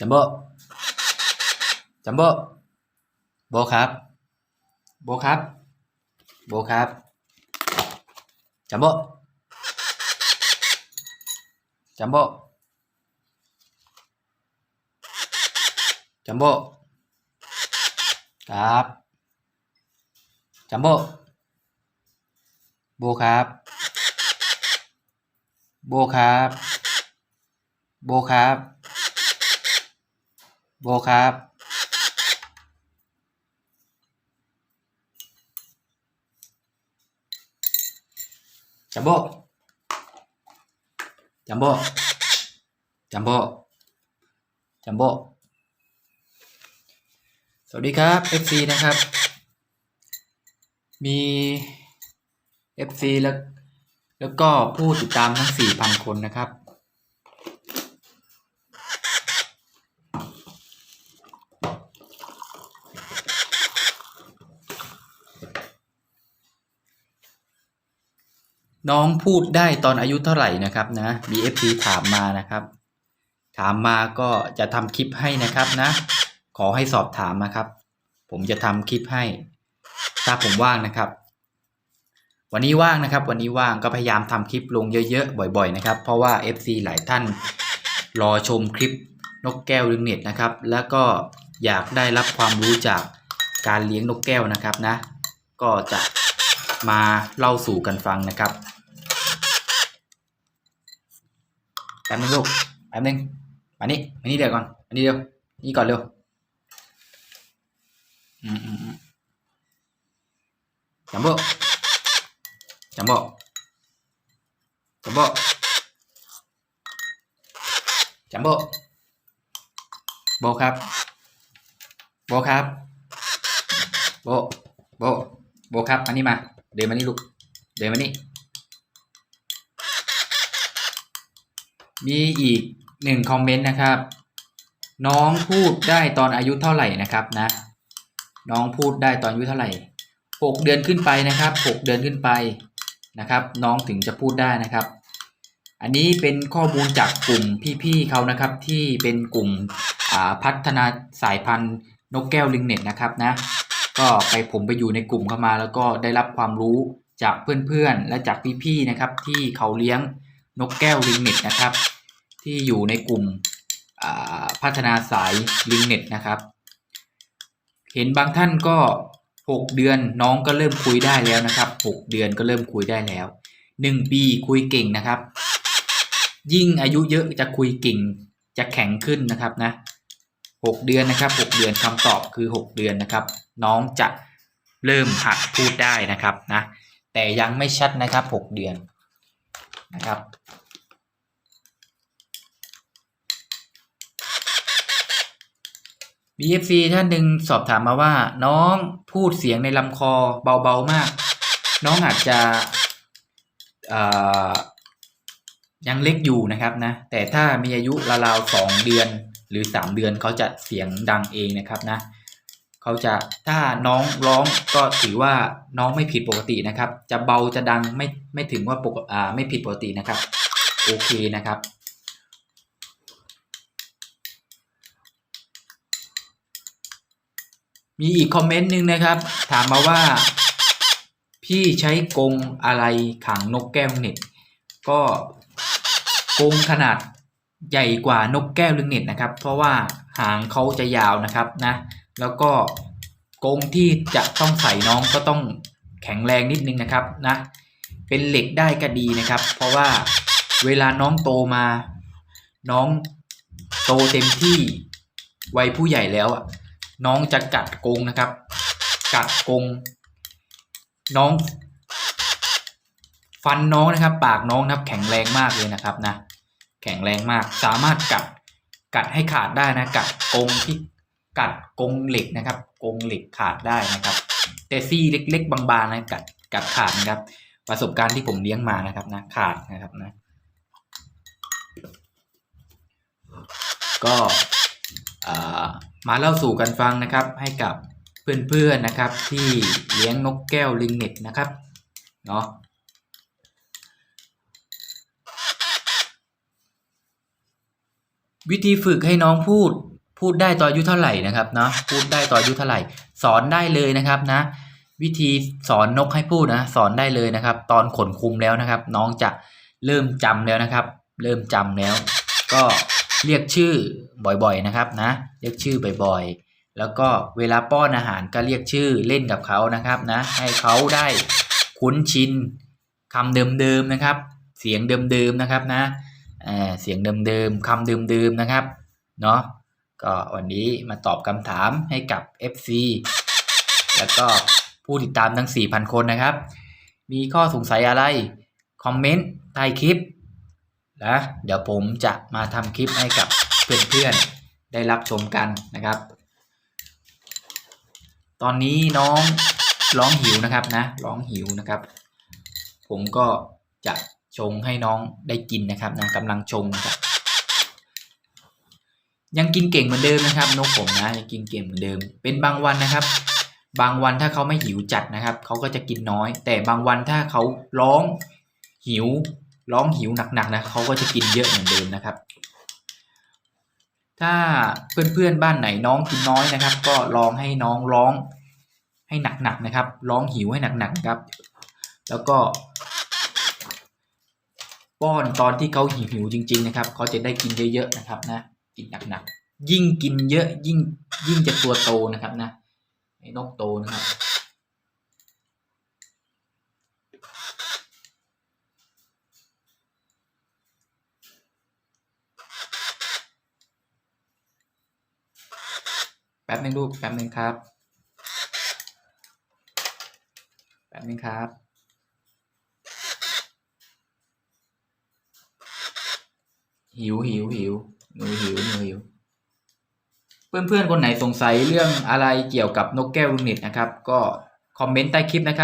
จัมโบ้จัมโบ้โบครับ โบครับ โบครับ จัมโบ้จัมโบ้จัมโบ้ครับ จัมโบ้โบครับ โบครับ โบครับ โบครับ จัมโบ้จัมโบ้จัมโบ้จัมโบ้สวัสดีครับ FC นะครับ มี FC แล้วแล้วก็ผู้ติดตามทั้ง 4,000 คนนะครับ น้องพูดได้ตอนอายุเท่าไหร่นะครับนะมี FC ถามมานะครับ ถามมาก็จะทำคลิปให้นะครับนะ ขอให้สอบถามนะครับ ผมจะทำคลิปให้ถ้าผมว่างนะครับ วันนี้ว่างนะครับ วันนี้ว่างก็พยายามทำคลิปลงเยอะๆบ่อย ๆ นะครับ เพราะว่า FC หลายท่านรอชมคลิปนกแก้วลึงเน็ตนะครับ แล้วก็อยากได้รับความรู้จากการเลี้ยงนกแก้วนะครับนะ ก็จะมาเล่าสู่กันฟังนะครับ แป๊บนึงลูกแป๊บนึงมานี่มานี่เดี๋ยวก่อนมานี่เดี๋ยวนี่ก่อนเร็วอืมอืม มีอีกหนึ่งคอมเมนต์นะครับ น้องพูดได้ตอนอายุเท่าไหร่นะครับนะ น้องพูดได้ตอนอายุเท่าไหร่หกเดือนขึ้นไปนะครับหกเดือนขึ้นไปนะครับ น้องถึงจะพูดได้นะครับ อันนี้เป็นข้อมูลจากกลุ่มพี่ๆเขานะครับ ที่เป็นกลุ่มอ่าพัฒนาสายพันธุ์นกแก้วลิงเน็ตนะครับนะ ก็ไปผมไปอยู่ในกลุ่มเข้ามา แล้วก็ได้รับความรู้จากเพื่อนๆ และจากพี่ๆนะครับ ที่เขาเลี้ยง นกแก้วลิงเน็ตนะครับ ที่อยู่ในกลุ่มพัฒนาสายลิงเน็ตนะครับ เห็นบางท่านก็ 6 เดือนน้องก็เริ่มคุยได้แล้วนะครับ 6 เดือนก็เริ่มคุยได้แล้ว 1 ปีคุยเก่งนะครับ ยิ่งอายุเยอะจะคุยเก่งจะแข็งขึ้นนะครับนะ6เดือนนะครับ 6 เดือนคำตอบคือ 6 เดือนนะครับ น้องจะเริ่มหัดพูดได้นะครับนะแต่ยังไม่ชัดนะครับ 6 เดือน นะครับ BFC ท่านหนึ่งสอบถามมาว่า น้องพูดเสียงในลำคอเบาๆมาก น้องอาจจะยังเล็กอยู่นะครับนะ แต่ถ้ามีอายุราวๆสองเดือนหรือสามเดือนเขาจะเสียงดังเองนะครับนะ เขาจะถ้าน้องร้องก็ถือว่าน้องไม่ผิดปกตินะครับ จะเบาจะดังไม่ไม่ถึงว่าปกอ่าไม่ผิดปกตินะครับโอเคนะครับมีอีกคอมเมนต์หนึ่งนะครับ ถามมาว่า พี่ใช้กรงอะไรขังนกแก้วเน็ต ก็กรงขนาดใหญ่กว่านกแก้วลึงเน็ตนะครับ เพราะว่าหางเขาจะยาวนะครับนะ แล้วก็กรงที่จะต้องใส่น้องก็ต้องแข็งแรงนิดนึงนะครับนะ เป็นเหล็กได้ก็ดีนะครับ เพราะว่าเวลาน้องโตมา น้องโตเต็มที่วัยผู้ใหญ่แล้วอะ น้องจะกัดกรงนะครับ กัดกรงน้อง ฟันน้องนะครับ ปากน้องนะครับ แข็งแรงมากเลยนะครับนะ แข็งแรงมาก สามารถกัดกัดให้ขาดได้นะ กัดกรงที่ กัดกรงเหล็กนะครับกรงเหล็กขาดได้นะครับ แต่ซี่เล็ก ๆ บางๆนะกัดกัดขาดนะครับ ประสบการณ์ที่ผมเลี้ยงมานะครับนะขาดนะครับนะ ก็มาเล่าสู่กันฟังนะครับ ให้กับเพื่อนๆนะครับ ที่เลี้ยงนกแก้วลิงเน็ตนะครับเนาะวิธีฝึกให้น้องพูด พูดได้ตอนอายุเท่าไหร่นะครับเนาะพูดได้ตอนอายุเท่าไหร่ สอนได้เลยนะครับนะ วิธีสอนนกให้พูดนะสอนได้เลยนะครับ ตอนขนคุมแล้วนะครับ น้องจะเริ่มจำแล้วนะครับ เริ่มจำแล้ว ก็เรียกชื่อบ่อยๆนะครับนะ เรียกชื่อบ่อยๆ แล้วก็เวลาป้อนอาหารก็เรียกชื่อเล่นกับเขานะครับนะ ให้เขาได้คุ้นชินคำเดิมๆนะครับ เสียงเดิมๆนะครับนะอ่าเสียงเดิมๆคำเดิมๆนะครับเนาะ ก็วันนี้มาตอบคำถามให้กับ FC แล้วก็ผู้ติดตามทั้ง 4,000 คนนะครับ มีข้อสงสัยอะไร คอมเมนต์ใต้คลิปนะเดี๋ยวผมจะมาทำคลิปให้กับเพื่อนๆ ได้รับชมกันนะครับ ตอนนี้น้องร้องหิวนะครับนะร้องหิวนะครับ ผมก็จะชงให้น้องได้กินนะครับนะกำลังชงนะครับ ยังกินเก่งเหมือนเดิมนะครับนกผมนะยังกินเก่งเหมือนเดิม เป็นบางวันนะครับ บางวันถ้าเขาไม่หิวจัดนะครับเขาก็จะกินน้อย แต่บางวันถ้าเขาร้องหิวร้องหิวหนักๆนะเขาก็จะกินเยอะเหมือนเดิมนะครับ ถ้าเพื่อนๆบ้านไหนน้องกินน้อยนะครับ ก็ลองให้น้องร้องให้หนักๆนะครับ ร้องหิวให้หนักๆครับ แล้วก็ ป้อนตอนที่เขาหิวๆจริง ๆ นะครับเขาจะได้กินเยอะๆนะครับนะ กินหนักๆ ยิ่งกินเยอะยิ่งยิ่งจะตัวโตนะครับนะไอ้นกโตนะครับแป๊บหนึงลูกแป๊บหนึงครับ แป๊บหนึงครับ หิวหิวหิว หนูหิวหนูหิว เพื่อนๆ คนไหนสงสัยเรื่องอะไรเกี่ยวกับนกแก้วลูกนิดนะครับ ก็คอมเมนต์ใต้คลิปนะครับ